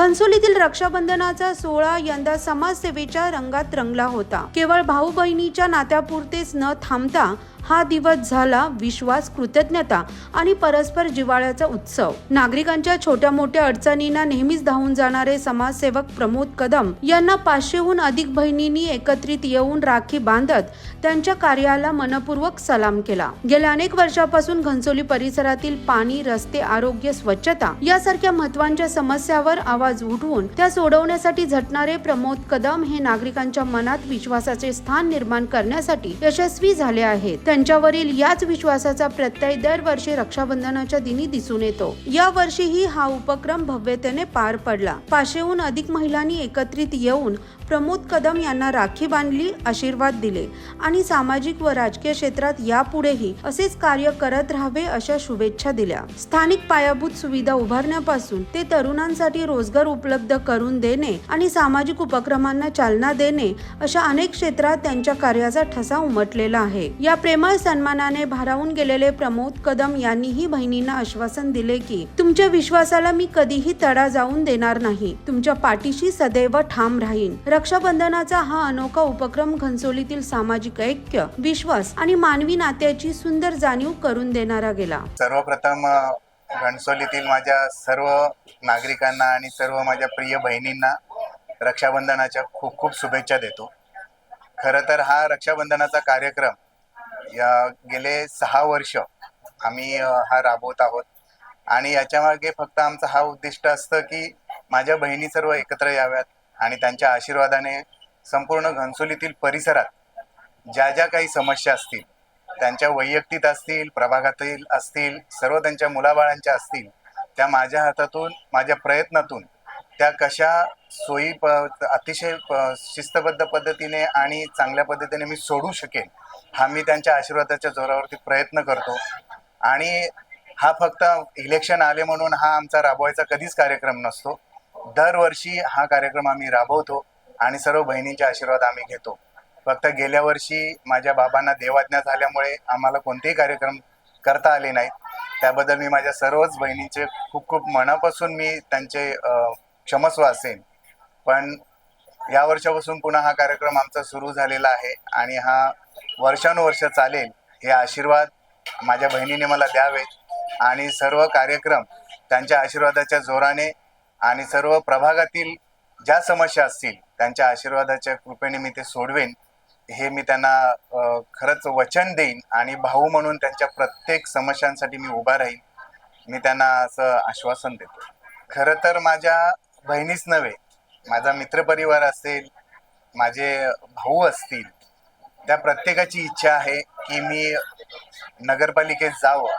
घनसोलीतील रक्षाबंधनाचा सोहळा यंदा समाजसेवेच्या रंगात रंगला होता. केवळ भाऊ बहिणीच्या नात्यापुरतेच न थांबता हा दिवस झाला विश्वास कृतज्ञता आणि परस्पर जिव्हाळ्याचा उत्सव. नागरिकांच्या छोट्या मोठ्या अडचणींना नेहमीच धावून जाणारे समाजसेवक प्रमोद कदम यांना पाचशेहून अधिक बहिणींनी एकत्रित येऊन राखी बांधत त्यांच्या कार्याला मनपूर्वक सलाम केला. गेल्या अनेक वर्षापासून घनसोली परिसरातील पाणी रस्ते आरोग्य स्वच्छता यासारख्या महत्त्वाच्या समस्यावर आवाज उठवून त्या सोडवण्यासाठी झटणारे प्रमोद कदम हे नागरिकांच्या मनात विश्वासाचे स्थान निर्माण करण्यासाठी यशस्वी झाले आहेत. त्यांच्यावरील याच विश्वासाचा प्रत्यय दरवर्षी रक्षाबंधनाच्या दिनी दिसून येतो. या वर्षीही हा उपक्रम भव्यतेने पार पडला. पाचशेहून अधिक महिलांनी एकत्रित येऊन प्रमोद कदम यांना राखी बांधली आशीर्वाद दिले आणि सामाजिक व राजकीय क्षेत्रात यापुढेही असेच कार्य करत राहावे अशा शुभेच्छा दिल्या. स्थानिक पायाभूत सुविधा उभारण्यापासून ते तरुणांसाठी रोजगार उपलब्ध करून देणे आणि सामाजिक उपक्रमांना चालना देणे अशा अनेक क्षेत्रात त्यांच्या कार्याचा ठसा उमटलेला आहे. या प्रेमळ सन्मानाने भारावून गेलेले प्रमोद कदम यांनीही बहिणींना आश्वासन दिले की तुमच्या विश्वासाला मी कधीही तडा जाऊन देणार नाही. तुमच्या पाठीशी सदैव ठाम राहीन. रक्षाबंधनाचा हा अनोखा उपक्रम घनसोलीतील सामाजिक ऐक्य विश्वास आणि मानवी नात्याची सुंदर जाणीव करून देणारा गेला. सर्वप्रथम घणसोलीतील माझ्या सर्व नागरिकांना आणि सर्व माझ्या प्रिय बहिणींना रक्षाबंधनाच्या खूप खूप शुभेच्छा देतो. खरं तर हा रक्षाबंधनाचा कार्यक्रम या गेले सहा वर्ष आम्ही हा राबवत आहोत. आणि याच्यामागे फक्त आमचं हा उद्दिष्ट असतं की माझ्या बहिणी सर्व एकत्र याव्यात. आणि त्यांच्या आशीर्वादाने संपूर्ण घनसोलीतील परिसरात ज्या ज्या काही समस्या असतील त्यांच्या वैयक्तिक असतील प्रभागातील असतील सर्व त्यांच्या मुलाबाळांच्या असतील त्या माझ्या हातातून माझ्या प्रयत्नातून त्या कशा सोयी प अतिशय शिस्तबद्ध पद्धतीने आणि चांगल्या पद्धतीने मी सोडू शकेन हा मी त्यांच्या आशीर्वादाच्या जोरावरती प्रयत्न करतो. आणि हा फक्त इलेक्शन आले म्हणून हा आमचा राबवायचा कधीच कार्यक्रम नसतो. दरवर्षी हा कार्यक्रम आम्ही राबवतो आणि सर्व बहिणींचे आशीर्वाद आम्ही घेतो. फक्त गेल्या वर्षी माझ्या बाबांना देवाज्ञा झाल्यामुळे आम्हाला कोणतेही कार्यक्रम करता आले नाहीत. त्याबद्दल मी माझ्या सर्वच बहिणींचे खूप खूप मनापासून मी त्यांचे क्षमस्व असेन. पण या वर्षापासून पुन्हा हा कार्यक्रम आमचा सुरू झालेला आहे आणि हा वर्षानुवर्ष चालेल हे आशीर्वाद माझ्या बहिणीने मला द्यावेत आणि सर्व कार्यक्रम त्यांच्या आशीर्वादाच्या जोराने आणि सर्व प्रभागातील ज्या समस्या असतील त्यांच्या आशीर्वादाच्या कृपेने मी ते सोडवेन. हे मी त्यांना खरंच वचन देईन आणि भाऊ म्हणून त्यांच्या प्रत्येक समस्यांसाठी मी उभा राहीन. मी त्यांना असं आश्वासन देतो. खरं तर माझ्या बहिणीच नव्हे माझा मित्रपरिवार असेल माझे भाऊ असतील त्या प्रत्येकाची इच्छा आहे की मी नगरपालिकेत जावं.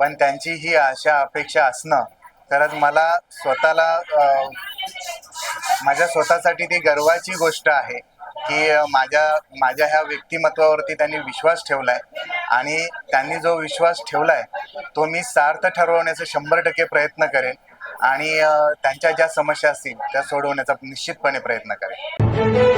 पण त्यांची ही आशा अपेक्षा असणं खरंच मला स्वतःला माझ्या स्वतःसाठी ती गर्वाची गोष्ट आहे की माझ्या माझ्या ह्या व्यक्तिमत्वावरती त्यांनी विश्वास ठेवलाय. आणि त्यांनी जो विश्वास ठेवलाय तो मी सार्थ ठरवण्याचा शंभर टक्के प्रयत्न करेन. आणि त्यांच्या ज्या समस्या असतील त्या सोडवण्याचा निश्चितपणे प्रयत्न करेन.